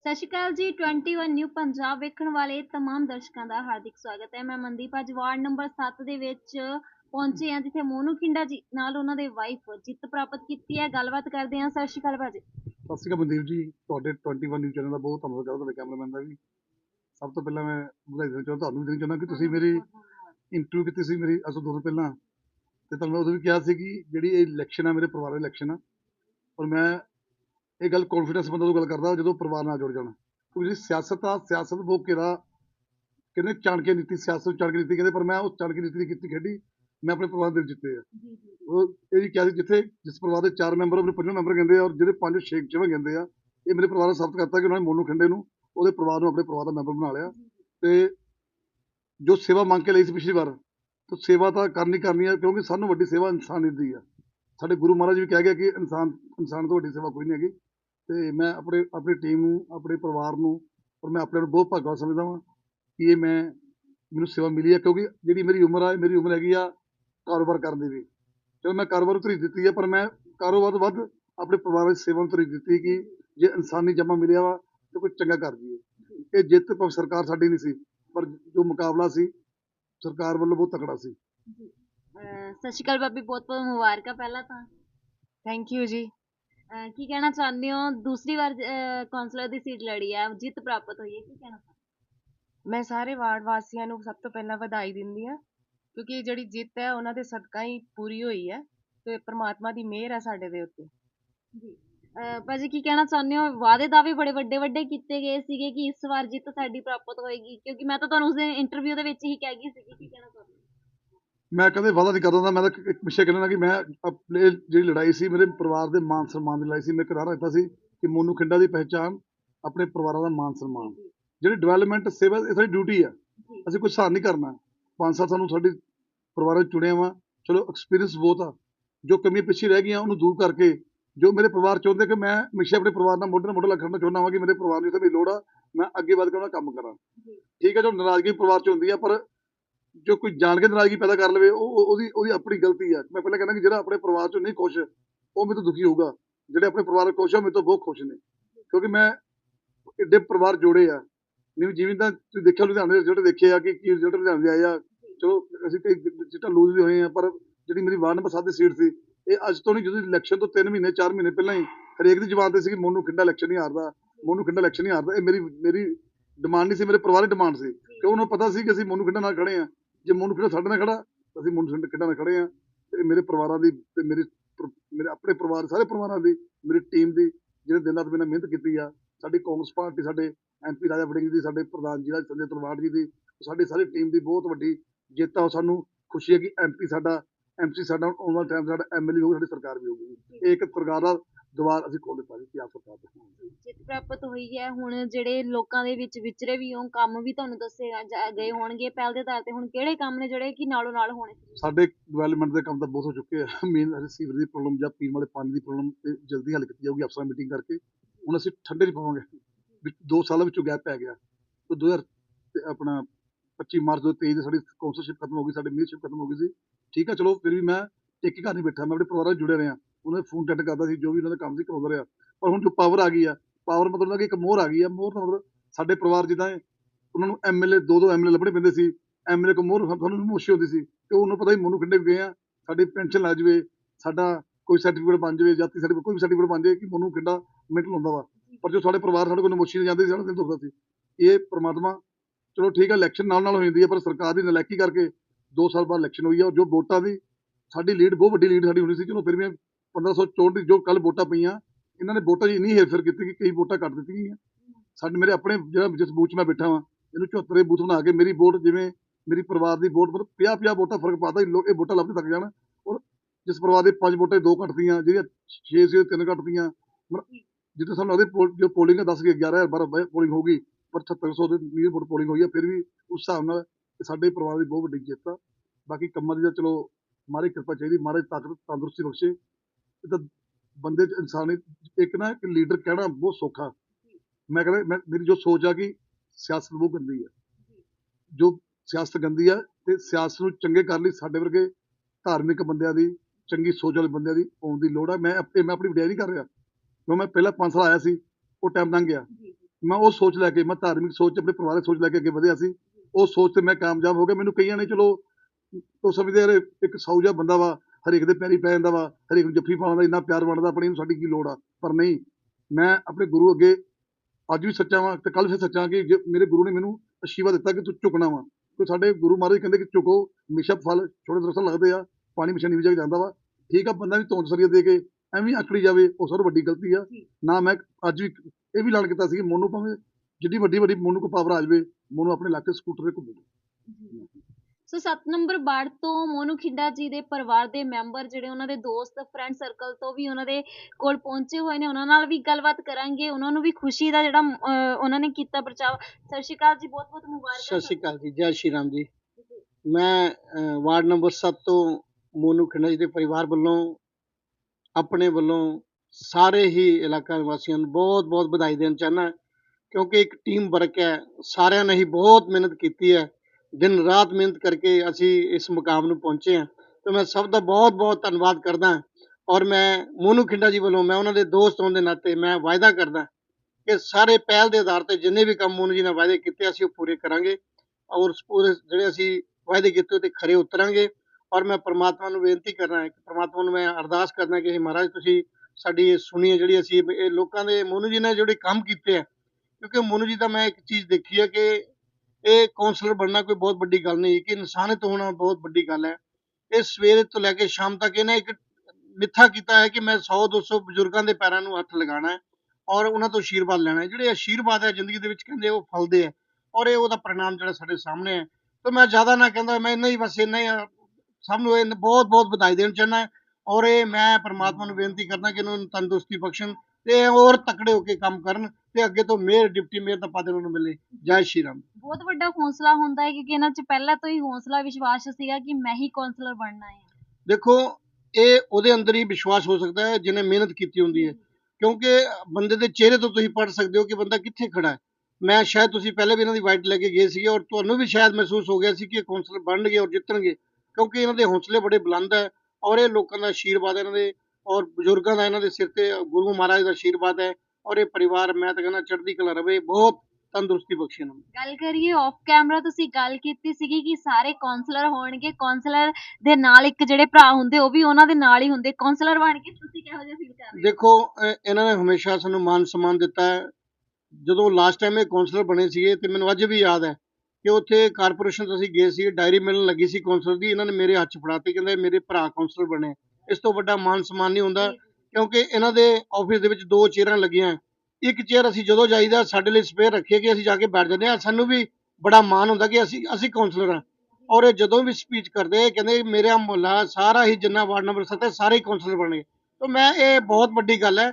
ਸਤਿ ਸ਼੍ਰੀ ਅਕਾਲ ਜੀ 21 ਨਿਊ ਪੰਜਾਬ ਵੇਖਣ ਵਾਲੇ तमाम ਦਰਸ਼ਕਾਂ ਦਾ ਹਾਰਦਿਕ ਸਵਾਗਤ ਹੈ ਮੈਂ ਮਨਦੀਪ ਅੱਜ ਵਾਰਡ ਨੰਬਰ 7 ਦੇ ਵਿੱਚ ਪਹੁੰਚੇ ਹਾਂ ਜਿੱਥੇ ਮੋਨੂ ਖਿੰਡਾ ਜੀ ਨਾਲ ਉਹਨਾਂ ਦੇ ਵਾਈਫ ਜਿੱਤ ਪ੍ਰਾਪਤ ਕੀਤੀ ਹੈ ਗੱਲਬਾਤ ਕਰਦੇ ਹਾਂ ਸਤਿ ਸ਼੍ਰੀ ਅਕਾਲ ਭਾਜੀ ਸਤਿ ਸ਼੍ਰੀ ਅਕਾਲ ਮਨਦੀਪ ਜੀ ਤੁਹਾਡੇ 21 ਨਿਊਜ਼ ਚੈਨਲ ਦਾ ਬਹੁਤ ਧੰਨਵਾਦ ਕਰਦਾ ਤੁਹਾਡੇ ਕੈਮਰਾਮੈਨ ਦਾ ਵੀ ਸਭ ਤੋਂ ਪਹਿਲਾਂ ਮੈਂ ਵਧਾਈ ਦੇਣਾ ਚਾਹੁੰਦਾ ਤੁਹਾਨੂੰ ਵੀ ਦੇਣਾ ਚਾਹੁੰਦਾ ਕਿ ਤੁਸੀਂ ਮੇਰੀ ਇੰਟਰਵਿਊ ਕੀਤੀ ਸੀ ਮੇਰੀ ਅੱਜ ਤੋਂ ਦੋ ਦਿਨ ਪਹਿਲਾਂ ਤੇ ਤੁਹਾਨੂੰ ਮੈਂ ਉਦੋਂ ਵੀ ਕਿਹਾ ਸੀ ਕਿ ਜਿਹੜੀ ਇਹ ਇਲੈਕਸ਼ਨ ਆ ਮੇਰੇ ਪਰਿਵਾਰ ਦੀ ਇਲੈਕਸ਼ਨ ਆ ਔਰ ਮੈਂ ਇਹ ਗੱਲ ਕੌਨਫੀਡੈਂਸ ਬੰਦਾ ਤੋਂ ਗੱਲ ਕਰਦਾ ਜਦੋਂ ਪਰਿਵਾਰ ਨਾਲ ਜੁੜ ਜਾਣਾ। ਕਿਉਂਕਿ ਜਿਹੜੀ ਸਿਆਸਤ ਆ ਸਿਆਸਤ ਬਹੁਤ ਘੇਰਾ ਕਹਿੰਦੇ ਚਾਣਕੇ ਨੀਤੀ ਸਿਆਸਤ ਚਾਣਕੇ ਨੀਤੀ ਕਹਿੰਦੇ ਪਰ ਮੈਂ ਉਹ ਚਾਣਕੇ ਨੀਤੀ ਦੀ ਕੀਤੀ ਖੇਡੀ ਮੈਂ ਆਪਣੇ ਪਰਿਵਾਰ ਦੇ ਜਿੱਤੇ ਆ। ਜੀ ਜੀ। ਉਹ ਇਹ ਵੀ ਕਿਹਾ ਸੀ ਜਿੱਥੇ ਜਿਸ ਪਰਿਵਾਰ ਦੇ ਚਾਰ ਮੈਂਬਰ ਆਪਣੇ ਪੰਜਵੇਂ ਮੈਂਬਰ ਕਹਿੰਦੇ ਆ ਔਰ ਜਿਹੜੇ ਪੰਜ ਛੇ ਛੇਵੇਂ ਕਹਿੰਦੇ ਆ ਇਹ ਮੇਰੇ ਪਰਿਵਾਰ ਨੇ ਸਾਬਤ ਕਰਤਾ ਕਿ ਉਹਨਾਂ ਨੇ ਮੋਨੂ ਖੰਡੇ ਨੂੰ ਉਹਦੇ ਪਰਿਵਾਰ ਨੂੰ ਆਪਣੇ ਪਰਿਵਾਰ ਦਾ ਮੈਂਬਰ ਬਣਾ ਲਿਆ। ਤੇ ਜੋ ਸੇਵਾ ਮੰਗ ਕੇ ਲਈ ਸੀ ਪਿਛਲੀ ਵਾਰ ਤਾਂ ਸੇਵਾ ਤਾਂ ਕਰਨੀ ਕਰਨੀ ਹੈ ਕਿਉਂਕਿ ਸਾਨੂੰ ਵੱਡੀ ਸੇਵਾ ਇਨਸਾਨੀਅਤ ਦੀ ਆ। ਸਾਡੇ ਗੁਰੂ ਮਹਾਰਾਜ ਵੀ ਕਹਿ ਗਿਆ ਕਿ ਇਨਸਾਨ ਇਨਸਾਨ ਤੋਂ ਵੱਡੀ ਸੇਵਾ ਕੋਈ ਨਹੀਂ ਹੈਗੀ। ਤੇ ਮੈਂ ਆਪਣੇ ਆਪਣੀ ਟੀਮ ਨੂੰ ਆਪਣੇ ਪਰਿਵਾਰ ਨੂੰ ਔਰ ਮੈਂ ਆਪਣੇ ਆਪ ਨੂੰ ਬਹੁਤ ਭਾਗਾਂ ਸਮਝਦਾ ਹਾਂ ਕਿ ਇਹ ਮੈਂ ਮੈਨੂੰ ਸੇਵਾ ਮਿਲੀ ਹੈ ਕਿਉਂਕਿ ਜਿਹੜੀ ਮੇਰੀ ਉਮਰ ਆ ਮੇਰੀ ਉਮਰ ਹੈਗੀ ਆ ਕਾਰੋਬਾਰ ਕਰਨ ਦੀ ਵੀ। ਚਲੋ ਮੈਂ ਕਾਰੋਬਾਰ ਨੂੰ ਤਰਜੀਹ ਦਿੱਤੀ ਹੈ ਪਰ ਮੈਂ ਕਾਰੋਬਾਰ ਤੋਂ ਵੱਧ ਆਪਣੇ ਪਰਿਵਾਰ ਦੀ ਸੇਵਾ ਨੂੰ ਤਰਜੀਹ ਦਿੱਤੀ ਕਿ ਜੇ ਇਨਸਾਨੀ ਜਮਾ ਮਿਲਿਆ ਵਾ ਤਾਂ ਕੋਈ ਚੰਗਾ ਕਰ ਦਈਏ ਇਹ ਜਿੱਤ ਭਾਵੇਂ ਸਰਕਾਰ ਸਾਡੀ ਨਹੀਂ ਸੀ ਪਰ ਜੋ ਮੁਕਾਬਲਾ ਸੀ ਸਰਕਾਰ ਵੱਲੋਂ ਬਹੁਤ ਤਕੜਾ ਸੀ। ਸਤਿ ਸ਼੍ਰੀ ਅਕਾਲ ਭਾਬੀ ਬਹੁਤ ਬਹੁਤ ਮੁਬਾਰਕਾਂ ਪਹਿਲਾਂ ਤਾਂ। ਥੈਂਕ ਯੂ ਜੀ। ਅਹ ਕੀ ਕਹਿਣਾ ਚਾਹੁੰਦੇ ਹੋ? ਦੂਸਰੀ ਵਾਰ ਕਾਉਂਸਲਰ ਦੀ ਸੀਟ ਲੜੀ ਹੈ ਜਿੱਤ ਪ੍ਰਾਪਤ ਹੋਈ ਹੈ ਕੀ ਕਹਿਣਾ ਚਾਹੁੰਦੇ ਮੈਂ ਸਾਰੇ ਵਾਰਡ ਵਾਸੀਆਂ ਨੂੰ ਸਭ ਤੋਂ ਪਹਿਲਾਂ ਵਧਾਈ ਦਿੰਦੀ ਆ ਕਿਉਂਕਿ ਇਹ ਜਿਹੜੀ ਜਿੱਤ ਹੈ ਉਹਨਾਂ ਦੇ ਸਦਕਾ ਹੀ ਪੂਰੀ ਹੋਈ ਹੈ ਤੇ ਪ੍ਰਮਾਤਮਾ ਦੀ ਮਿਹਰ ਹੈ ਸਾਡੇ ਦੇ ਉੱਤੇ। ਜੀ ਅਹ ਭਾਜੀ ਕੀ ਕਹਿਣਾ ਚਾਹੁੰਦੇ ਹੋ? ਵਾਅਦੇ ਦਾਅਵੇ ਬੜੇ ਵੱਡੇ ਵੱਡੇ ਕੀਤੇ ਗਏ ਸੀਗੇ ਕਿ ਇਸ ਵਾਰ ਜਿੱਤ ਸਾਡੀ ਪ੍ਰਾਪਤ ਹੋਏਗੀ ਕਿਉਂਕਿ ਮੈਂ ਤਾਂ ਤੁਹਾਨੂੰ ਉਸ ਦਿਨ ਇੰਟਰਵਿਊ ਦੇ ਵਿੱਚ ਹੀ ਕਹਿ ਗਈ ਸੀਗੀ ਕੀ ਕਹਿਣਾ ਚਾਹੁੰਦੇ ਹੋ? ਮੈਂ ਕਦੇ ਵਾਅਦਾ ਨਹੀਂ ਕਰਦਾ ਮੈਂ ਤਾਂ ਇੱਕ- ਪਿੱਛੇ ਕਹਿੰਦਾ ਕਿ ਮੈਂ ਆਪਣੇ ਜਿਹੜੀ ਲੜਾਈ ਸੀ ਮੇਰੇ ਪਰਿਵਾਰ ਦੇ ਮਾਨ ਸਨਮਾਨ ਦੀ ਲੜਾਈ ਸੀ ਮੈਂ ਕਰਾਰ ਦਿੱਤਾ ਸੀ ਕਿ ਮੋਨੂ ਖਿੰਡਾ ਦੀ ਪਹਿਚਾਣ ਆਪਣੇ ਪਰਿਵਾਰਾਂ ਦਾ ਮਾਨ ਸਨਮਾਨ। ਜਿਹੜੀ ਡਿਵੈਲਪਮੈਂਟ ਸੇਵਾ ਇਹ ਸਾਡੀ ਡਿਊਟੀ ਆ। ਅਸੀਂ ਕੁਝ ਹਾਰ ਨਹੀਂ ਕਰਨਾ। ਪੰਜ ਸਾਲ ਸਾਨੂੰ ਸਾਡੇ ਪਰਿਵਾਰਾਂ ਚੁਣਿਆ ਵਾ। ਚਲੋ ਐਕਸਪੀਰੀਅੰਸ ਬਹੁਤ ਆ। ਜੋ ਕਮੀਆਂ ਪਿੱਛੇ ਰਹਿ ਗਈਆਂ ਉਹਨੂੰ ਦੂਰ ਕਰਕੇ ਜੋ ਮੇਰੇ ਪਰਿਵਾਰ ਚਾਹੁੰਦੇ ਕਿ ਮੈਂ ਹਮੇਸ਼ਾ ਆਪਣੇ ਪਰਿਵਾਰ ਨਾਲ ਮੋਢੇ ਨਾਲ ਮੋਢਾ ਰੱਖਣਾ ਚਾਹੁੰਦਾ ਹਾਂ ਕਿ ਮੇਰੇ ਪਰਿਵਾਰ ਨੂੰ ਜਿੱਥੇ ਮੇਰੀ ਲੋੜ ਆ ਮੈਂ ਅੱਗੇ ਵੱਧ ਕੇ ਉਹਨਾਂ ਦਾ ਕੰਮ ਕਰਾਂ। ਠੀਕ ਹੈ ਜੋ ਨਾਰਾਜ਼ਗੀ ਪਰਿਵਾਰ 'ਚ ਹੁੰਦੀ ਆ ਪਰ ਜੋ ਕੋਈ ਜਾਣ ਕੇ ਨਾਰਾਜ਼ਗੀ ਪੈਦਾ ਕਰ ਲਵੇ, ਉਹ, ਉਹ- ਉਹਦੀ ਉਹਦੀ ਆਪਣੀ ਗਲਤੀ ਆ। ਮੈਂ ਪਹਿਲਾਂ ਕਹਿੰਦਾ ਕਿ ਜਿਹੜਾ ਆਪਣੇ ਪਰਿਵਾਰ 'ਚੋਂ ਨਹੀਂ ਖੁਸ਼, ਉਹ ਮੇਰੇ ਤੋਂ ਦੁਖੀ ਹੋਊਗਾ। ਜਿਹੜੇ ਆਪਣੇ ਪਰਿਵਾਰ 'ਚ ਖੁਸ਼ ਆ, ਉਹ ਮੇਰੇ ਤੋਂ ਬਹੁਤ ਖੁਸ਼ ਨੇ। ਕਿਉਂਕਿ ਮੈਂ ਇੱਡੇ ਪਰਿਵਾਰ ਜੋੜੇ ਆ। ਨਹੀਂ, ਜਿਵੇਂ ਤਾਂ ਤੁਸੀਂ ਦੇਖਿਆ ਲੁਧਿਆਣੇ ਦੇ ਰਿਜ਼ਲਟ ਦੇਖੇ ਆ ਕਿ ਕੀ ਰਿਜ਼ਲਟ ਲੁਧਿਆਣੇ ਦੇ ਆਏ ਆ। ਚਲੋ, ਅਸੀਂ ਕਈ ਸੀਟਾਂ ਲੂਜ਼ ਵੀ ਹੋਏ ਆ, ਪਰ ਜਿਹੜੀ ਮੇਰੀ ਵਾਰਡ ਨੰਬਰ 7 ਦੀ ਸੀਟ ਸੀ, ਇਹ ਅੱਜ ਤੋਂ ਨਹੀਂ, ਜਦੋਂ ਇਲੈਕਸ਼ਨ ਤੋਂ 3 ਮਹੀਨੇ 4 ਮਹੀਨੇ ਪਹਿਲਾਂ ਹੀ ਹਰੇਕ ਦੀ ਜ਼ਬਾਨ ਤੇ ਸੀ ਕਿ ਮੋਨੂ ਖਿੰਡਾ ਇਲੈਕਸ਼ਨ ਨਹੀਂ ਹਾਰਦਾ, ਮੋਨੂ ਖਿੰਡਾ ਇਲੈਕਸ਼ਨ ਨਹੀਂ ਹਾਰਦਾ। ਇਹ ਮੇਰੀ ਮੇਰੀ ਡਿਮਾਂਡ ਨਹੀਂ ਸੀ, ਮੇਰੇ ਪਰਿਵਾਰ ਦੀ ਡਿਮਾਂਡ ਸੀ। ਕਿ ਉਹਨੂੰ ਪਤਾ ਸੀ ਕਿ ਅਸੀਂ ਮੋਨੂ ਖਿੰਡਾ ਨਾਲ ਖੜੇ ਆ। ਜੇ ਮੋਨੂ ਖਿੰਡਾ ਸਾਡੇ ਨਾਲ ਖੜਾ ਅਸੀਂ ਮੋਨੂ ਖਿੰਡਾ ਨਾਲ ਖੜੇ ਆ ਤੇ ਮੇਰੇ ਪਰਿਵਾਰਾਂ ਦੀ ਤੇ ਮੇਰੀ ਮੇਰੇ ਆਪਣੇ ਪਰਿਵਾਰ ਸਾਰੇ ਪਰਿਵਾਰਾਂ ਦੀ ਮੇਰੀ ਟੀਮ ਦੀ ਜਿਹੜੇ ਦਿਨ ਰਾਤ ਬਿਨਾਂ ਮਿਹਨਤ ਕੀਤੀ ਆ ਸਾਡੀ ਕਾਂਗਰਸ ਪਾਰਟੀ ਸਾਡੇ ਐਮਪੀ ਰਾਜਾ ਵੜਿੰਗ ਜੀ ਸਾਡੇ ਪ੍ਰਧਾਨ ਜ਼ਿਲ੍ਹਾ ਸੰਜੇ ਤਲਵਾੜ ਜੀ ਦੀ ਸਾਡੀ ਸਾਰੀ ਟੀਮ ਦੀ ਬਹੁਤ ਵੱਡੀ ਜਿੱਤ ਆ ਸਾਨੂੰ ਖੁਸ਼ੀ ਹੈ ਕਿ ਐਮਪੀ ਸਾਡਾ ਐਮਸੀ ਸਾਡਾ ਆਉਣ ਵਾਲਾ ਟਾਈਮ ਸਾਡਾ ਐਮਐਲਏ ਹੋਊਗਾ ਸਾਡੀ ਸਰਕਾਰ ਵੀ ਹੋਊਗੀ। ਇਹ ਇੱਕ ਸਰਕਾਰ ਦਾ ਦੁਆਰ ਅਸੀਂ ਦਿੱਤਾ ਜੀ ਪੰਜਾਬ ਸਰਕਾਰ ਦਾ ਜਿੱਤ ਪ੍ਰਾਪਤ ਹੋਈ ਹੈ ਹੁਣ ਜਿਹੜੇ ਲੋਕਾਂ ਦੇ ਵਿੱਚ ਵਿਚਰੇ ਵੀ ਉਹ ਕੰਮ ਵੀ ਤੁਹਾਨੂੰ ਦੱਸੇ ਜਾ- ਗਏ ਹੋਣਗੇ। ਪਹਿਲ ਦੇ ਆਧਾਰ ਤੇ ਹੁਣ ਕਿਹੜੇ ਕੰਮ ਨੇ ਜਿਹੜੇ ਕਿ ਨਾਲੋਂ ਨਾਲ ਹੋਣੇ? ਸਾਡੇ ਡਿਵੈਲਪਮੈਂਟ ਦੇ ਕੰਮ ਤਾਂ ਬਹੁਤ ਹੋ ਚੁੱਕੇ ਆ। ਮੇਨ ਰਿਸੀਵਰ ਦੀ ਪ੍ਰੋਬਲਮ ਜਾਂ ਪੀਣ ਵਾਲੇ ਪਾਣੀ ਦੀ ਪ੍ਰੋਬਲਮ ਜਲਦੀ ਹੱਲ ਕੀਤੀ ਜਾਊਗੀ ਅਫਸਰਾਂ ਮੀਟਿੰਗ ਕਰਕੇ। ਹੁਣ ਅਸੀਂ ਠੰਡੇ 'ਚ ਪਾਵਾਂਗੇ। ਵੀ ਦੋ ਸਾਲਾਂ ਵਿੱਚੋਂ ਗੈਪ ਪੈ ਗਿਆ। ਤੇ 2000 ਤੇ ਆਪਣਾ 25 ਮਾਰਚ 2023 ਦੇ ਸਾਡੀ ਕੌਂਸਲਸ਼ਿਪ ਖਤਮ ਹੋ ਗਈ ਸਾਡੀ ਮੇਅਰਸ਼ਿਪ ਖਤਮ ਹੋ ਗਈ ਸੀ। ਠੀਕ ਆ ਚਲੋ ਫਿਰ ਵੀ ਮੈਂ ਇੱਕ ਘਰ ਨਹੀਂ ਬੈਠਾ ਮੈਂ ਆਪਣੇ ਪਰਿਵਾਰਾਂ ਨਾਲ ਜੁੜੇ ਰਿਹਾ। ਉਹਨਾਂ ਦੇ ਫੋਨ ਅਟੈਂਡ ਕਰਦਾ ਸੀ ਜੋ ਵੀ ਉਹਨਾਂ ਦਾ ਕੰਮ ਸੀ ਕਰਾਉਂਦਾ ਰਿਹਾ। ਪਰ ਹੁਣ ਜੋ ਪਾਵਰ ਆ ਗਈ ਆ ਪਾਵਰ ਮਤਲਬ ਕਿ ਇੱਕ ਮੋਹਰ ਆ ਗਈ ਆ। ਮੋਹਰ ਦਾ ਮਤਲਬ ਸਾਡੇ ਪਰਿਵਾਰ ਜਿੱਦਾਂ ਇਹ, ਉਹਨਾਂ ਨੂੰ ਐਮਐਲਏ ਦੋ ਦੋ ਐਮਐਲਏ ਲੱਭਣੇ ਪੈਂਦੇ ਸੀ। ਐਮਐਲਏ ਕੋ ਮੋਹਰ ਸਾਨੂੰ ਨਮੋਸ਼ੀ ਹੁੰਦੀ ਸੀ ਤੇ ਉਹਨੂੰ ਪਤਾ ਹੀ ਮੋਨੂ ਖਿੰਡੇ ਗਏ ਆ। ਸਾਡੀ ਪੈਨਸ਼ਨ ਲੱਗ ਜਵੇ ਸਾਡਾ ਕੋਈ ਸਰਟੀਫਿਕੇਟ ਬਣ ਜਵੇ ਜਾਤੀ ਸਰਟੀਫਿਕੇਟ ਕੋਈ ਵੀ ਸਰਟੀਫਿਕੇਟ ਬਣ ਜਾਵੇ ਕਿ ਮੋਨੂ ਖਿੰਡਾ ਮਿੰਟ ਲਾਉਂਦਾ ਵਾ। ਪਰ ਜੋ ਸਾਡੇ ਪਰਿਵਾਰ ਸਾਡੇ ਕੋਲ ਨਮੋਸ਼ੀ ਨਹੀਂ ਜਾਂਦੇ ਸੀ ਸਾਡਾ ਦਿਲ ਦੁਖਦਾ ਸੀ। ਇਹ ਪ੍ਰਮਾਤਮਾ ਚਲੋ ਠੀਕ ਹੈ ਇਲੈਕਸ਼ਨ ਨਾਲ ਨਾਲ ਹੋ ਜਾਂਦੀ ਹੈ ਪਰ ਸਰਕਾਰ ਦੀ ਨਲੈਕੀ ਕਰਕੇ 2 ਸਾਲ ਬਾਅਦ ਇਲੈਕਸ਼ਨ ਹੋਈ ਹੈ ਔਰ ਜੋ ਵੋਟਾਂ ਦੀ ਸਾਡੀ ਲੀਡ ਬਹੁਤ ਵੱਡੀ ਲੀਡ ਸਾਡੀ ਹੋਣੀ ਸੀ ਚਲੋ ਫਿਰ ਵੀ 1564 ਦੀ ਜੋ ਕੱਲ ਵੋਟਾਂ ਪਈਆਂ, ਇਹਨਾਂ ਨੇ ਵੋਟਾਂ ਦੀ ਇੰਨੀ ਹੇਰਫੇਰ ਕੀਤੀ ਕਿ ਕਈ ਵੋਟਾਂ ਕੱਟ ਦਿੱਤੀਆਂ ਗਈਆਂ। ਸਾਡੇ ਮੇਰੇ ਆਪਣੇ ਜਿਹੜਾ ਜਿਸ ਬੂਥ 'ਚ ਮੈਂ ਬੈਠਾ ਵਾਂ, ਇਹਨੂੰ 74 ਬੂਥ ਬਣਾ ਕੇ ਮੇਰੀ ਵੋਟ ਜਿਵੇਂ ਮੇਰੀ ਪਰਿਵਾਰ ਦੀ ਵੋਟ ਮਤਲਬ 50 50 ਵੋਟਾਂ ਫ਼ਰਕ ਪਾਤਾ ਲੋਕ ਇਹ ਵੋਟਾਂ ਲੱਭਦੇ ਤੱਕ ਜਾਣ ਔਰ ਜਿਸ ਪਰਿਵਾਰ ਦੇ ਪੰਜ ਵੋਟਾਂ ਦੋ ਘਟਦੀਆਂ, ਜਿਹੜੀਆਂ 6 ਸੀ ਤਿੰਨ ਘਟਦੀਆਂ। ਮਤਲਬ ਜਿੱਥੇ ਸਾਨੂੰ ਲੱਗਦਾ ਪੋਲ- ਜੋ ਪੋਲਿੰਗ ਹੈ 10 ਕੇ 11 12 ਪੋਲਿੰਗ ਹੋ ਗਈ ਪਰ 7700 ਦੇ ਨੀਰ ਵੋਟ ਪੋਲਿੰਗ ਹੋਈ ਹੈ ਫਿਰ ਵੀ ਉਸ ਹਿਸਾਬ ਨਾਲ ਸਾਡੇ ਪਰਿਵਾਰ ਦੀ ਬਹੁਤ ਵੱਡੀ ਜਿੱਤ ਆ। ਬਾਕੀ ਕੰਮਾਂ ਦੀ ਤਾਂ ਚਲੋ ਮਹਾਰਾਜ ਕਿਰਪਾ ਚਾਹੀਦੀ ਮਹਾਰਾਜ ਤਾਕਤ ਤੰਦਰੁਸਤੀ ਬਖਸ਼ੇ। ਤਾਂ ਬੰਦੇ ਚ ਇਨਸਾਨੀ ਇੱਕ ਨਾ ਇੱਕ ਲੀਡਰ ਕਹਿਣਾ ਬਹੁਤ ਸੌਖਾ। ਮੈਂ ਕਹਿੰਦਾ ਮੈਂ ਮੇਰੀ ਜੋ ਸੋਚ ਆ ਕਿ ਸਿਆਸਤ ਬਹੁਤ ਗੰਦੀ ਹੈ ਜੋ ਸਿਆਸਤ ਗੰਦੀ ਆ ਤੇ ਸਿਆਸਤ ਨੂੰ ਚੰਗੇ ਕਰਨ ਲਈ ਸਾਡੇ ਵਰਗੇ ਧਾਰਮਿਕ ਬੰਦਿਆਂ ਦੀ ਚੰਗੀ ਸੋਚ ਵਾਲੇ ਬੰਦਿਆਂ ਦੀ ਆਉਣ ਦੀ ਲੋੜ ਆ। ਮੈਂ ਆਪੇ ਮੈਂ ਆਪਣੀ ਵਡਿਆਈ ਨਹੀਂ ਕਰ ਰਿਹਾ। ਕਿਉਂ ਮੈਂ ਪਹਿਲਾਂ 5 ਸਾਲ ਆਇਆ ਸੀ ਉਹ ਟਾਈਮ ਲੰਘ ਗਿਆ। ਮੈਂ ਉਹ ਸੋਚ ਲੈ ਕੇ ਮੈਂ ਧਾਰਮਿਕ ਸੋਚ ਆਪਣੇ ਪਰਿਵਾਰਕ ਸੋਚ ਲੈ ਕੇ ਅੱਗੇ ਵਧਿਆ ਸੀ। ਉਹ ਸੋਚ ਤੇ ਮੈਂ ਕਾਮਯਾਬ ਹੋ ਗਿਆ। ਮੈਨੂੰ ਕਈਆਂ ਨੇ ਚਲੋ ਉਹ ਸਮਝਦੇ ਯਾਰ ਇੱਕ ਜਿਹਾ ਬੰਦਾ ਵਾ ਹਰੇਕ ਦੇ ਪੈਰੀ ਪੈ ਜਾਂਦਾ ਵਾ ਹਰੇਕ ਨੂੰ ਜੱਫੀ ਪਾਉਣ ਦਾ ਇੰਨਾ ਪਿਆਰ ਬਣਦਾ ਆਪਣੀ ਨੂੰ ਸਾਡੀ ਕੀ ਲੋੜ ਆ? ਪਰ ਨਹੀਂ ਮੈਂ ਆਪਣੇ ਗੁਰੂ ਅੱਗੇ ਅੱਜ ਵੀ ਸੱਚਾ ਵਾਂ ਤੇ ਕੱਲ ਫਿਰ ਸੱਚਾ ਕਿ ਜੇ ਮੇਰੇ ਗੁਰੂ ਨੇ ਮੈਨੂੰ ਅਸ਼ੀਰਵਾਦ ਦਿੱਤਾ ਕਿ ਤੂੰ ਝੁਕਣਾ ਵਾ। ਕਿ ਸਾਡੇ ਗੁਰੂ ਮਹਾਰਾਜ ਕਹਿੰਦੇ ਕਿ ਝੁਕੋ ਹਮੇਸ਼ਾ ਫਲ ਛੋਟੇ ਦਰਖਤ ਲੱਗਦੇ ਆ ਪਾਣੀ ਮਿਸ਼ਨ ਨਹੀਂ ਜਾਂਦਾ ਵਾ। ਠੀਕ ਆ ਬੰਦਾ ਵੀ ਧੌਣ ਸਰੀਆ ਦੇ ਕੇ ਐਵੇਂ ਆਕੜੀ ਜਾਵੇ ਉਹ ਤੋਂ ਵੱਡੀ ਗਲਤੀ ਆ। ਨਾ ਮੈਂ ਅੱਜ ਵੀ ਇਹ ਵੀ ਐਲਾਨ ਕੀਤਾ ਸੀ ਕਿ ਮੋਨੂੰ ਭਾਵੇਂ ਜਿੱਡੀ ਵੱਡੀ ਵੱਡੀ ਮੋਨੂੰ ਕੋ ਪਾਵਰ ਆ ਜਾਵੇ ਮੋਨੂੰ ਆਪਣੇ ਇਲਾਕੇ ਸਕੂਟਰ ਤੇ ਘੁੰਮੇ। ਸੋ 7 ਨੰਬਰ ਵਾਰਡ ਤੋਂ ਮੋਨੂ ਖਿੰਡਾ ਜੀ ਦੇ ਪਰਿਵਾਰ ਦੇ ਮੈਂਬਰ ਜਿਹੜੇ ਉਹਨਾਂ ਦੇ ਦੋਸਤ ਫਰੈਂਡ ਸਰਕਲ ਤੋਂ ਵੀ ਉਹਨਾਂ ਦੇ ਕੋਲ ਪਹੁੰਚੇ ਹੋਏ ਨੇ। ਉਹਨਾਂ ਨਾਲ ਵੀ ਗੱਲਬਾਤ ਕਰਾਂਗੇ। ਉਹਨਾਂ ਨੂੰ ਵੀ ਖੁਸ਼ੀ ਦਾ ਜਿਹੜਾ ਅਹ, ਉਹਨਾਂ ਨੇ ਕੀਤਾ ਬਚਾਅ ਸਤਿ ਸ਼੍ਰੀ ਅਕਾਲ ਜੀ ਬਹੁਤ ਬਹੁਤ ਮੁਬਾਰਕਾਂ ਸਤਿ ਸ਼੍ਰੀ ਅਕਾਲ ਜੀ। ਜੈ ਸ਼੍ਰੀ ਰਾਮ ਜੀ। ਮੈਂ ਅਹ, ਵਾਰਡ ਨੰਬਰ 7 ਤੋਂ ਮੋਨੂ ਖੰਨਾ ਜੀ ਦੇ ਪਰਿਵਾਰ ਵੱਲੋਂ ਆਪਣੇ ਵੱਲੋਂ ਸਾਰੇ ਹੀ ਇਲਾਕਾ ਨਿਵਾਸੀਆਂ ਨੂੰ ਬਹੁਤ ਬਹੁਤ ਵਧਾਈ ਦੇਣਾ ਚਾਹੁੰਦਾ ਕਿਉਂਕਿ ਇੱਕ ਟੀਮ ਵਰਕ ਹੈ। ਸਾਰਿਆਂ ਨੇ ਹੀ ਬਹੁਤ ਮਿਹਨਤ ਕੀਤੀ ਹੈ। ਦਿਨ ਰਾਤ ਮਿਹਨਤ ਕਰਕੇ ਅਸੀਂ ਇਸ ਮੁਕਾਮ ਨੂੰ ਪਹੁੰਚੇ ਹਾਂ। ਤੇ ਮੈਂ ਸਭ ਦਾ ਬਹੁਤ ਬਹੁਤ ਧੰਨਵਾਦ ਕਰਦਾ ਔਰ ਮੈਂ ਮੋਨੂ ਖਿੰਡਾ ਜੀ ਵੱਲੋਂ, ਮੈਂ ਉਹਨਾਂ ਦੇ ਦੋਸਤ ਹੋਣ ਦੇ ਨਾਤੇ ਮੈਂ ਵਾਅਦਾ ਕਰਦਾ ਕਿ ਸਾਰੇ ਪਹਿਲ ਦੇ ਆਧਾਰ ਤੇ ਜਿੰਨੇ ਵੀ ਕੰਮ ਮੋਨੂ ਜੀ ਨੇ ਵਾਅਦੇ ਕੀਤੇ, ਅਸੀਂ ਉਹ ਪੂਰੇ ਕਰਾਂਗੇ ਔਰ ਪੂਰੇ ਜਿਹੜੇ ਅਸੀਂ ਵਾਅਦੇ ਕੀਤੇ ਤੇ ਖਰੇ ਉਤਰਾਂਗੇ ਔਰ ਮੈਂ ਪ੍ਰਮਾਤਮਾ ਨੂੰ ਬੇਨਤੀ ਕਰਨਾ ਹੈ ਕਿ ਪ੍ਰਮਾਤਮਾ ਨੂੰ ਮੈਂ ਅਰਦਾਸ ਕਰਨਾ ਕਿ ਹੇ ਮਹਾਰਾਜ, ਤੁਸੀਂ ਸਾਡੀ ਇਹ ਸੁਣੀ ਹੈ ਜਿਹੜੀ ਅਸੀਂ ਇਹ ਲੋਕਾਂ ਦੇ, ਮੋਨੂ ਜੀ ਨੇ ਜਿਹੜੇ ਕੰਮ ਕੀਤੇ ਆ, ਕਿਉਂਕਿ ਮੋਨੂ ਜੀ ਦਾ ਮੈਂ ਇੱਕ ਚੀਜ਼ ਦੇਖੀ ਹੈ ਕਿ ਇਹ ਕਾਉਂਸਲਰ ਬਣਨਾ ਕੋਈ ਬਹੁਤ ਵੱਡੀ ਗੱਲ ਨਹੀਂ ਕਿ ਇਨਸਾਨੀਅਤ ਹੋਣਾ ਬਹੁਤ ਵੱਡੀ ਗੱਲ ਹੈ। ਇਹ ਸਵੇਰੇ ਤੋਂ ਲੈ ਕੇ ਸ਼ਾਮ ਤੱਕ ਇਹਨੇ ਇੱਕ ਮਿੱਥਾ ਕੀਤਾ ਹੈ ਕਿ ਮੈਂ 100 200 ਬਜ਼ੁਰਗਾਂ ਦੇ ਪੈਰਾਂ ਨੂੰ ਹੱਥ ਲਗਾਉਣਾ ਹੈ ਔਰ ਉਹਨਾਂ ਤੋਂ ਆਸ਼ੀਰਵਾਦ ਲੈਣਾ ਹੈ। ਜਿਹੜੇ ਆਸ਼ੀਰਵਾਦ ਹੈ ਜ਼ਿੰਦਗੀ ਦੇ ਵਿੱਚ ਕਹਿੰਦੇ ਉਹ ਫਲਦੇ ਹੈ ਔਰ ਇਹ ਉਹਦਾ ਪ੍ਰਣਾਮ ਜਿਹੜਾ ਸਾਡੇ ਸਾਹਮਣੇ ਹੈ। ਤਾਂ ਮੈਂ ਜ਼ਿਆਦਾ ਨਾ ਕਹਿੰਦਾ, ਮੈਂ ਇੰਨਾ ਹੀ ਬਸ ਇੰਨਾ ਹੀ, ਸਭ ਨੂੰ ਇਹ ਬਹੁਤ ਬਹੁਤ ਵਧਾਈ ਦੇਣਾ ਚਾਹੁੰਦਾ ਔਰ ਇਹ ਮੈਂ ਪਰਮਾਤਮਾ ਨੂੰ ਬੇਨਤੀ ਕਰਦਾ ਕਿ ਇਹਨਾਂ ਨੂੰ ਤੰਦਰੁਸਤੀ ਬਖਸ਼ਣ ਤੇ ਹੋਰ ਤਕੜੇ ਹੋ ਕੇ ਕੰਮ ਕਰਨ ਤੇ ਅੱਗੇ ਤੋਂ ਮੇਅਰ ਡਿਪਟੀ ਮੇਅਰ ਦਾ ਪਦ ਉਹਨਾਂ ਨੂੰ ਮਿਲੇ ਜੈ ਸ਼੍ਰੀ ਰਾਮ। ਬਹੁਤ ਵੱਡਾ ਹੌਸਲਾ ਹੁੰਦਾ ਹੈ ਕਿਉਂਕਿ ਇਹਨਾਂ 'ਚ ਪਹਿਲਾਂ ਤੋਂ ਹੀ ਹੌਸਲਾ ਵਿਸ਼ਵਾਸ ਸੀਗਾ ਕਿ ਮੈਂ ਹੀ ਕਾਉਂਸਲਰ ਬਣਨਾ ਹੈ। ਦੇਖੋ ਇਹ ਉਹਦੇ ਅੰਦਰ ਹੀ ਵਿਸ਼ਵਾਸ ਹੋ ਸਕਦਾ ਹੈ ਜਿਹਨੇ ਮਿਹਨਤ ਕੀਤੀ ਹੁੰਦੀ ਹੈ। ਕਿਉਂਕਿ ਬੰਦੇ ਦੇ ਚਿਹਰੇ ਤੋਂ ਤੁਸੀਂ ਪੜ੍ਹ ਸਕਦੇ ਹੋ ਕਿ ਬੰਦਾ ਕਿੱਥੇ ਖੜਾ ਹੈ। ਮੈਂ ਸ਼ਾਇਦ ਤੁਸੀਂ ਪਹਿਲੇ ਵੀ ਇਹਨਾਂ ਦੀ ਵਾਈਟ ਲੈ ਕੇ ਗਏ ਸੀਗੇ ਔਰ ਤੁਹਾਨੂੰ ਵੀ ਸ਼ਾਇਦ ਮਹਿਸੂਸ ਹੋ ਗਿਆ ਸੀ ਕਿ ਇਹ ਕੌਂਸਲਰ ਬਣਨਗੇ ਔਰ ਜਿੱਤਣਗੇ। ਕਿਉਂਕਿ ਇਹਨਾਂ ਦੇ ਹੌਸਲੇ ਬੜੇ ਬੁਲੰਦ ਹੈ ਔਰ ਇਹ ਲੋਕਾਂ ਦਾ ਆਸ਼ੀਰਵਾਦ ਇਹਨਾਂ ਦੇ ਔਰ ਬਜ਼ੁਰਗਾਂ ਦਾ ਇਹਨਾਂ ਦੇ ਸਿਰ ਤੇ ਗੁਰੂ ਮਹਾਰਾਜ ਦਾ ਆਸ਼ੀਰਵਾਦ ਹੈ। ਔਰ ਇਹ ਪਰਿਵਾਰ ਮੈਂ ਤਾਂ ਕਹਿੰਦਾ ਚੜ੍ਹਦੀ ਕਲਾ ਰਵੇ ਬਹੁਤ ਤੰਦਰੁਸਤੀ ਬਖਸ਼ੇ ਨੂੰ। ਗੱਲ ਕਰੀਏ ਆਫ ਕੈਮਰਾ ਤੁਸੀਂ ਗੱਲ ਕੀਤੀ ਸੀਗੀ ਕਿ ਸਾਰੇ ਕਾਉਂਸਲਰ ਹੋਣਗੇ ਕਾਉਂਸਲਰ ਦੇ ਨਾਲ ਇੱਕ ਜਿਹੜੇ ਭਰਾ ਹੁੰਦੇ ਉਹ ਵੀ ਉਹਨਾਂ ਦੇ ਨਾਲ ਹੀ ਹੁੰਦੇ। ਕਾਉਂਸਲਰ ਬਣ ਕੇ ਤੁਸੀਂ ਕਿਹੋ ਜਿਹਾ ਫੀਲ ਕਰ ਰਹੇ ਦੇਖੋ ਇਹਨਾਂ ਨੇ ਹਮੇਸ਼ਾ ਸਾਨੂੰ ਮਾਨ ਸਨਮਾਨ ਦਿੱਤਾ ਹੈ। ਜਦੋਂ ਲਾਸਟ ਟਾਈਮ ਇਹ ਕਾਉਂਸਲਰ ਬਣੇ ਸੀਗੇ ਤੇ ਮੈਨੂੰ ਅੱਜ ਵੀ ਯਾਦ ਹੈ ਕਿ ਉੱਥੇ ਕਾਰਪੋਰੇਸ਼ਨ ਤੋਂ ਅਸੀਂ ਗਏ ਸੀ ਡਾਇਰੀ ਮਿਲਣ ਲੱਗੀ ਸੀ ਕਾਉਂਸਲਰ ਦੀ ਇਹਨਾਂ ਨੇ ਮੇਰੇ ਹੱਥ 'ਚ ਫੜਾਤੀ ਕਹਿੰਦੇ ਮੇਰੇ ਭਰਾ ਕਾਉਂਸਲਰ ਬਣੇ। ਇਸ ਤੋਂ ਵੱਡਾ ਮਾਨ ਸਨਮਾਨ ਨਹੀਂ ਹੁੰਦਾ। ਕਿਉਂਕਿ ਇਹਨਾਂ ਦੇ ਆਫਿਸ ਦੇ ਵਿੱਚ ਦੋ ਚੇਅਰਾਂ ਲੱਗੀਆਂ ਇੱਕ ਚੇਅਰ ਅਸੀਂ ਜਦੋਂ ਜਾਈਦਾ, ਸਾਡੇ ਲਈ ਸਪੇਅਰ ਰੱਖੀਏ ਕਿ ਅਸੀਂ ਜਾ ਕੇ ਬੈਠ ਜਾਂਦੇ ਹਾਂ। ਸਾਨੂੰ ਵੀ ਬੜਾ ਮਾਣ ਹੁੰਦਾ ਕਿ ਅਸੀਂ ਅਸੀਂ ਕਾਉਂਸਲਰ ਹਾਂ। ਔਰ ਇਹ ਜਦੋਂ ਵੀ ਸਪੀਚ ਕਰਦੇ ਕਹਿੰਦੇ ਮੇਰਾ ਮੁਹੱਲਾ ਸਾਰਾ ਹੀ ਜਿੰਨਾ ਵਾਰਡ ਨੰਬਰ 7 ਹੈ, ਸਾਰੇ ਹੀ ਕਾਉਂਸਲਰ ਗਏ। ਤਾਂ ਮੈਂ ਇਹ ਬਹੁਤ ਵੱਡੀ ਗੱਲ ਹੈ।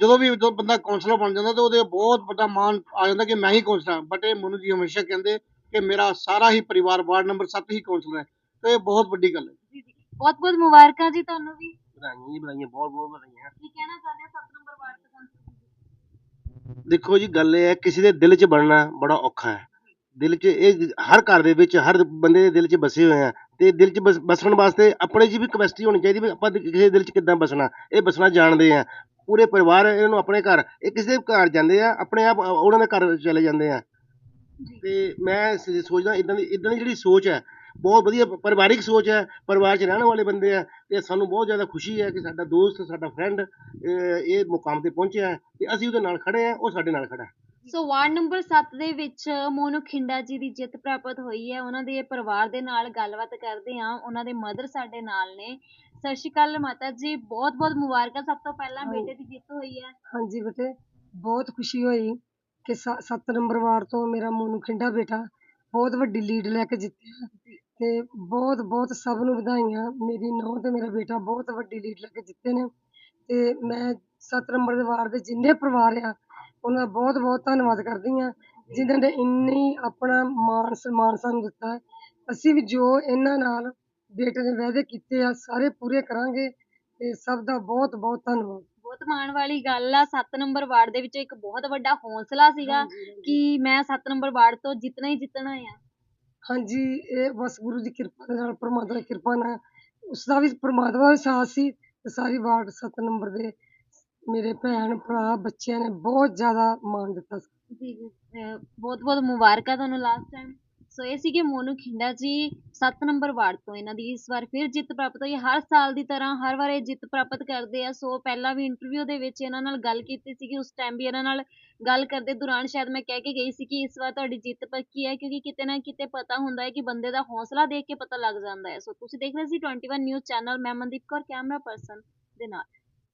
ਜਦੋਂ ਵੀ ਬੰਦਾ ਕਾਉਂਸਲਰ ਬਣ ਜਾਂਦਾ ਤਾਂ ਉਹਦੇ ਬਹੁਤ ਵੱਡਾ ਮਾਣ ਆ ਜਾਂਦਾ ਕਿ ਮੈਂ ਹੀ ਕਾਉਂਸਲਰ ਹਾਂ। ਬਟ ਇਹ ਮਨੂ ਜੀ ਹਮੇਸ਼ਾ ਕਹਿੰਦੇ ਕਿ ਮੇਰਾ ਸਾਰਾ ਹੀ ਪਰਿਵਾਰ ਵਾਰਡ ਨੰਬਰ 7 ਹੀ ਕਾਉਂਸਲਰ ਹੈ। ਤਾਂ ਇਹ ਬਹੁਤ ਵੱਡੀ ਗੱਲ ਹੈ। ਬਹੁਤ ਬਹੁਤ ਮੁਬਾਰਕਾਂ ਜੀ ਤੁਹਾਨੂੰ ਵੀ। ਵਧਾਈਆਂ ਜੀ ਵਧਾਈਆਂ ਬਹੁਤ ਬਹੁਤ ਵਧਾਈਆਂ ਕੀ ਕਹਿਣਾ ਚਾਹੁੰਦੇ ਹੋ? 7 ਨੰਬਰ ਵਾਰਡ ਕਾਉਂਸਲਰ ਦੇਖੋ ਜੀ ਗੱਲ ਇਹ ਹੈ ਕਿਸੇ ਦੇ ਦਿਲ 'ਚ ਬਣਨਾ ਬੜਾ ਔਖਾ ਹੈ। ਦਿਲ 'ਚ ਇਹ ਹਰ ਘਰ ਦੇ ਵਿੱਚ ਹਰ ਬੰਦੇ ਦੇ ਦਿਲ 'ਚ ਵਸੇ ਹੋਏ ਆ। ਤੇ ਦਿਲ 'ਚ ਬਸ- ਬਸਣ ਵਾਸਤੇ ਆਪਣੇ 'ਚ ਵੀ ਕਪੈਸਿਟੀ ਹੋਣੀ ਚਾਹੀਦੀ ਵੀ ਆਪਾਂ ਕਿਸੇ ਦਿਲ 'ਚ ਕਿੱਦਾਂ ਬਸਣਾ। ਇਹ ਬਸਣਾ ਜਾਣਦੇ ਆ। ਪੂਰੇ ਪਰਿਵਾਰ ਇਹਨਾਂ ਨੂੰ ਆਪਣੇ ਘਰ ਇਹ ਕਿਸੇ ਦੇ ਘਰ ਜਾਂਦੇ ਆ ਆਪਣੇ ਆਪ ਉਹਨਾਂ ਦੇ ਘਰ ਚਲੇ ਜਾਂਦੇ ਆ। ਤੇ ਮੈਂ ਸੋਚਦਾ ਇਦਾਂ ਦੀ ਇਦਾਂ ਦੀ ਜਿਹੜੀ ਸੋਚ ਹੈ ਬਹੁਤ ਵਧੀਆ ਪਰਿਵਾਰਿਕ ਸੋਚ ਹੈ ਪਰਿਵਾਰ 'ਚ ਰਹਿਣ ਵਾਲੇ ਬੰਦੇ ਆ ਤੇ ਸਾਨੂੰ ਬਹੁਤ ਜ਼ਿਆਦਾ ਖੁਸ਼ੀ ਹੈ ਕਿ ਸਾਡਾ ਦੋਸਤ ਸਾਡਾ ਫਰੈਂਡ ਇਹ ਮੁਕਾਮ ਤੇ ਪਹੁੰਚਿਆ ਹੈ ਤੇ ਅਸੀਂ ਉਹਦੇ ਨਾਲ ਖੜੇ ਆ ਉਹ ਸਾਡੇ ਨਾਲ ਖੜਾ ਹੈ। ਸੋ ਵਾਰਡ ਨੰਬਰ 7 ਦੇ ਵਿੱਚ ਮੋਨੂ ਖਿੰਡਾ ਜੀ ਦੀ ਜਿੱਤ ਪ੍ਰਾਪਤ ਹੋਈ ਹੈ ਉਹਨਾਂ ਦੇ ਪਰਿਵਾਰ ਦੇ ਨਾਲ ਗੱਲਬਾਤ ਕਰਦੇ ਹਾਂ ਉਹਨਾਂ ਦੇ ਮਦਰ ਸਾਡੇ ਨਾਲ ਨੇ। ਸਤਿ ਸ਼੍ਰੀ ਅਕਾਲ ਮਾਤਾ ਜੀ ਬਹੁਤ ਬਹੁਤ ਮੁਬਾਰਕਾਂ ਸਭ ਤੋਂ ਪਹਿਲਾਂ। ਬੇਟੇ ਦੀ ਜਿੱਤ ਹੋਈ ਹੈ। ਹਾਂਜੀ ਬੇਟੇ ਬਹੁਤ ਖੁਸ਼ੀ ਹੋਈ ਕਿ 7 ਨੰਬਰ ਵਾਰਡ ਤੋਂ ਮੇਰਾ ਮੋਨੂ ਖਿੰਡਾ ਬੇਟਾ ਬਹੁਤ ਵੱਡੀ ਲੀਡ ਲੈ ਕੇ ਜਿੱਤਿਆ। ਤੇ ਬਹੁਤ ਬਹੁਤ ਸਭ ਨੂੰ ਵਧਾਈਆਂ। ਮੇਰੀ ਨੂੰਹ ਤੇ ਮੇਰਾ ਬੇਟਾ ਬਹੁਤ ਵੱਡੀ ਲੀਡ ਲੈ ਕੇ ਜਿੱਤੇ ਨੇ ਤੇ ਮੈਂ 7 ਨੰਬਰ ਦੇ ਵਾਰਡ ਦੇ ਜਿੰਨੇ ਪਰਿਵਾਰ ਆ ਉਹਨਾਂ ਦਾ ਬਹੁਤ ਬਹੁਤ ਧੰਨਵਾਦ ਕਰਦੀ ਆ ਜਿਨ੍ਹਾਂ ਨੇ ਇੰਨੀ ਆਪਣਾ ਮਾਣ ਸਨਮਾਨ ਸਾਨੂੰ ਦਿੱਤਾ। ਹੈ। ਅਸੀਂ ਵੀ ਜੋ ਇਹਨਾਂ ਨਾਲ ਬੇਟੇ ਨੇ ਵਾਅਦੇ ਕੀਤੇ ਆ ਸਾਰੇ ਪੂਰੇ ਕਰਾਂਗੇ ਤੇ ਸਭ ਦਾ ਬਹੁਤ ਬਹੁਤ ਧੰਨਵਾਦ। ਬਹੁਤ ਮਾਣ ਵਾਲੀ ਗੱਲ ਆ 7 ਨੰਬਰ ਵਾਰਡ ਦੇ ਵਿੱਚ ਇੱਕ ਬਹੁਤ ਵੱਡਾ ਹੌਸਲਾ ਸੀਗਾ ਕਿ ਮੈਂ 7 ਨੰਬਰ ਵਾਰਡ ਤੋਂ ਜਿੱਤਣਾ ਹੀ ਜਿੱਤਣਾ ਆ। ਹਾਂਜੀ, ਇਹ ਬਸ ਗੁਰੂ ਦੀ ਕਿਰਪਾ ਦੇ ਨਾਲ, ਪਰਮਾਤਮਾ ਦੀ ਕਿਰਪਾ ਨਾਲ। ਉਸ ਦਾ ਵੀ ਪਰਮਾਤਮਾ ਦਾ ਵੀ ਸਾਥ ਸੀ ਤੇ ਸਾਰੀ ਵਾਰਡ 7 ਨੰਬਰ ਦੇ ਮੇਰੇ ਭੈਣ, ਭਰਾ, ਬੱਚਿਆਂ ਨੇ ਬਹੁਤ ਜ਼ਿਆਦਾ ਮਾਣ ਦਿੱਤਾ ਸੀ। ਜੀ ਜੀ ਬਹੁਤ ਬਹੁਤ ਮੁਬਾਰਕਾਂ ਤੁਹਾਨੂੰ ਲਾਸਟ ਟਾਈਮ ਸੋ ਇਹ ਸੀਗੇ ਮੋਨੂ ਖਿੰਡਾ ਜੀ 7 ਨੰਬਰ ਵਾਰਡ ਤੋਂ ਇਹਨਾਂ ਦੀ ਇਸ ਵਾਰ ਫਿਰ ਜਿੱਤ ਪ੍ਰਾਪਤ ਹੋਈ। ਹਰ ਸਾਲ ਦੀ ਤਰ੍ਹਾਂ ਹਰ ਵਾਰ ਇਹ ਜਿੱਤ ਪ੍ਰਾਪਤ ਕਰਦੇ ਆ। ਸੋ ਪਹਿਲਾਂ ਵੀ ਇੰਟਰਵਿਊ ਦੇ ਵਿੱਚ ਇਹਨਾਂ ਨਾਲ ਗੱਲ ਕੀਤੀ ਸੀਗੀ, ਉਸ ਟਾਈਮ ਵੀ ਇਹਨਾਂ ਨਾਲ ਗੱਲ ਕਰਦੇ ਦੌਰਾਨ ਸ਼ਾਇਦ ਮੈਂ ਕਹਿ ਕੇ ਗਈ ਸੀ ਕਿ ਇਸ ਵਾਰ ਤੁਹਾਡੀ ਜਿੱਤ ਪੱਕੀ ਹੈ, ਕਿਉਂਕਿ ਕਿਤੇ ਨਾ ਕਿਤੇ ਪਤਾ ਹੁੰਦਾ ਹੈ ਕਿ ਬੰਦੇ ਦਾ ਹੌਸਲਾ ਦੇਖ ਕੇ ਪਤਾ ਲੱਗ ਜਾਂਦਾ ਹੈ। ਸੋ ਤੁਸੀਂ ਦੇਖ ਰਹੇ ਸੀ 21 ਨਿਊਜ਼ ਚੈਨਲ ਮੈਂ ਮਨਦੀਪ ਕੌਰ, ਕੈਮਰਾ ਪਰਸਨ ਦੇ ਨਾਲ।